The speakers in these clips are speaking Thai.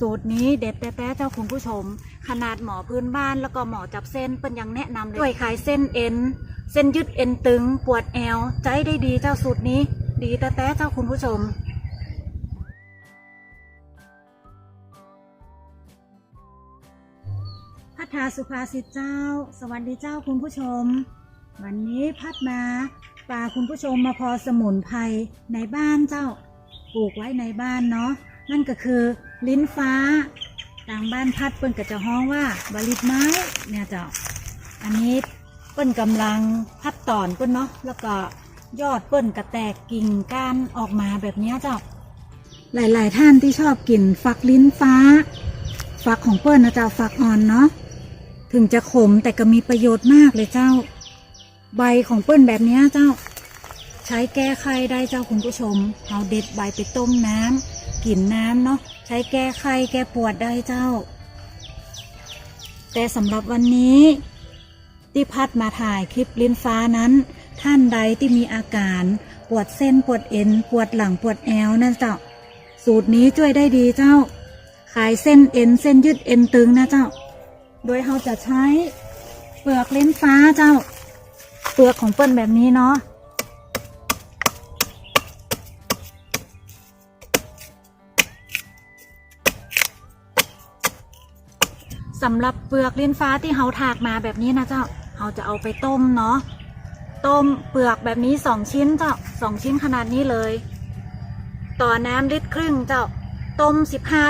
สูตรนี้เด็ดแต่แต่เจ้าคุณผู้ชม ขนาดหมอพื้นบ้านแล้วก็หมอจับเส้นเป็นยังแนะนำเลยช่วยคลายเส้นเอ็น เส้นยืดเอ็นตึง ปวดแอว ใจได้ดีเจ้าสูตรนี้ ดีแต่แต่เจ้าคุณผู้ชมพัฒนาสุภาษิตเจ้า สวัสดีเจ้าคุณผู้ชม วันนี้พัดมาปาคุณผู้ชมมาพอสมุนไพรในบ้านเจ้า ปลูกไว้ในบ้านเนาะนั่นก็คือ ลิ้นฟ้าต่างบ้านพัดเปิ้นก็จะฮ้องว่าบริดไม้เนี่ยเจ้าอันนี้เปิ้นกำลังพัดตอนเปิ้นเนาะแล้วก็ยอดเปิ้นกระแตกกิ่งก้านออกมาแบบนี้เจ้าหลาย ๆ ท่านที่ชอบกินฟักลิ้นฟ้า ฟักของเปิ้ลนะเจ้าฟักอ่อนเนาะถึงจะขมแต่ก็มีประโยชน์มากเลยเจ้า ใบของเปิ้ลแบบนี้เจ้า ใช้แก้ไขได้เจ้าคุณผู้ชมเอาเด็ดใบไปต้มน้ำ กินน้ำเนาะใช้แก้ไขแก้ปวดได้เจ้า แต่สำหรับวันนี้ที่พัดมาถ่ายคลิปลิ้นฟ้านั้น ท่านใดที่มีอาการปวดเส้นปวดเอ็น ปวดหลังปวดแอวนั่นเจ้า สูตรนี้ช่วยได้ดีเจ้าขายเส้นเอ็นเส้นยืดเอ็นตึงนะเจ้า โดยเราจะใช้เปลือกเล้นฟ้าเจ้า เปลือกของเปิ้ลแบบนี้เนาะ สำหรับเปลือกลิ้นฟ้าที่เฮาถากมาแบบนี้นะเจ้าเฮาจะเอาไปต้มเนาะต้มเปลือกแบบนี้สองชิ้นเจ้าสองชิ้นขนาดนี้เลย ต่อน้ำลิตรครึ่งเจ้าต้ม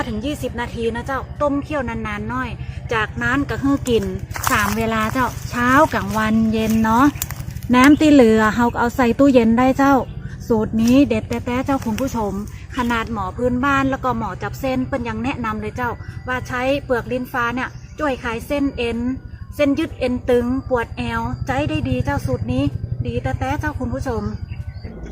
15-20 นาทีนะเจ้าต้มเคี่ยวนานๆหน่อย จากนั้นก็คือกินสามเวลาเจ้าเช้ากลางวันเย็นเนาะน้ำที่เหลือเฮาเอาใส่ตู้เย็นได้เจ้า สูตรนี้เด็ดแต่แต่เจ้าคุณผู้ชม ขนาดหมอพื้นบ้านแล้วก็หมอจับเส้นเป็นยังแนะนำเลยเจ้า ว่าใช้เปลือกลิ้นฟ้าเนี่ยช่วยคลายเส้นเอ็น เส้นยืดเอ็นตึง ปวดแอวใจได้ดีเจ้าสูตรนี้ ดีแต่แต่เจ้าคุณผู้ชม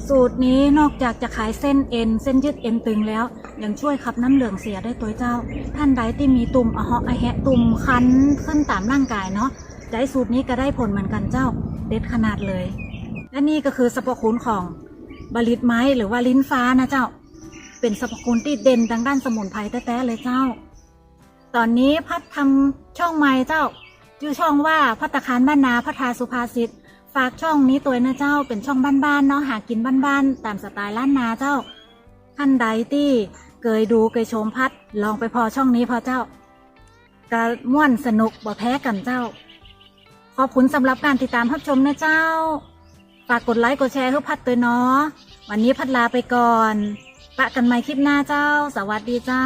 สูตรนี้นอกจากจะขายเส้นเอ็น เส้นยืดเอ็นตึงแล้ว ยังช่วยขับน้ำเหลืองเสียได้ตัวเจ้า ท่านใดที่มีตุ่มอะเหาะอะแหะตุ่มคันขึ้นตามร่างกายเนาะใจสูตรนี้ก็ได้ผลเหมือนกันเจ้า เด็ดขนาดเลย และนี่ก็คือสรรพคุณของบริดไม้หรือว่าลิ้นฟ้านะเจ้า เป็นสรรพคุณที่เด่นทางด้านสมุนไพรแท้ๆเลยเจ้า ตอนนี้พัดทำช่องใหม่เจ้าชื่อช่องว่าพัตตาคารบ้านนาพัทาสุภาษิตฝากช่องนี้ตัวนะเจ้าเป็นช่องบ้านๆเนาะหากินบ้านๆตามสไตล์ล้านนาเจ้าท่านใดที่เคยดูเคยชมพัดลองไปพอช่องนี้พอเจ้ากระม่วนสนุกบ่แพ้กันเจ้า ขอบคุณสำหรับการติดตามรับชมนะเจ้าฝากกดไลค์กดแชร์ให้พัดตัวเนาะวันนี้พัดลาไปก่อน ปะกันใหม่คลิปหน้าเจ้า สวัสดีเจ้า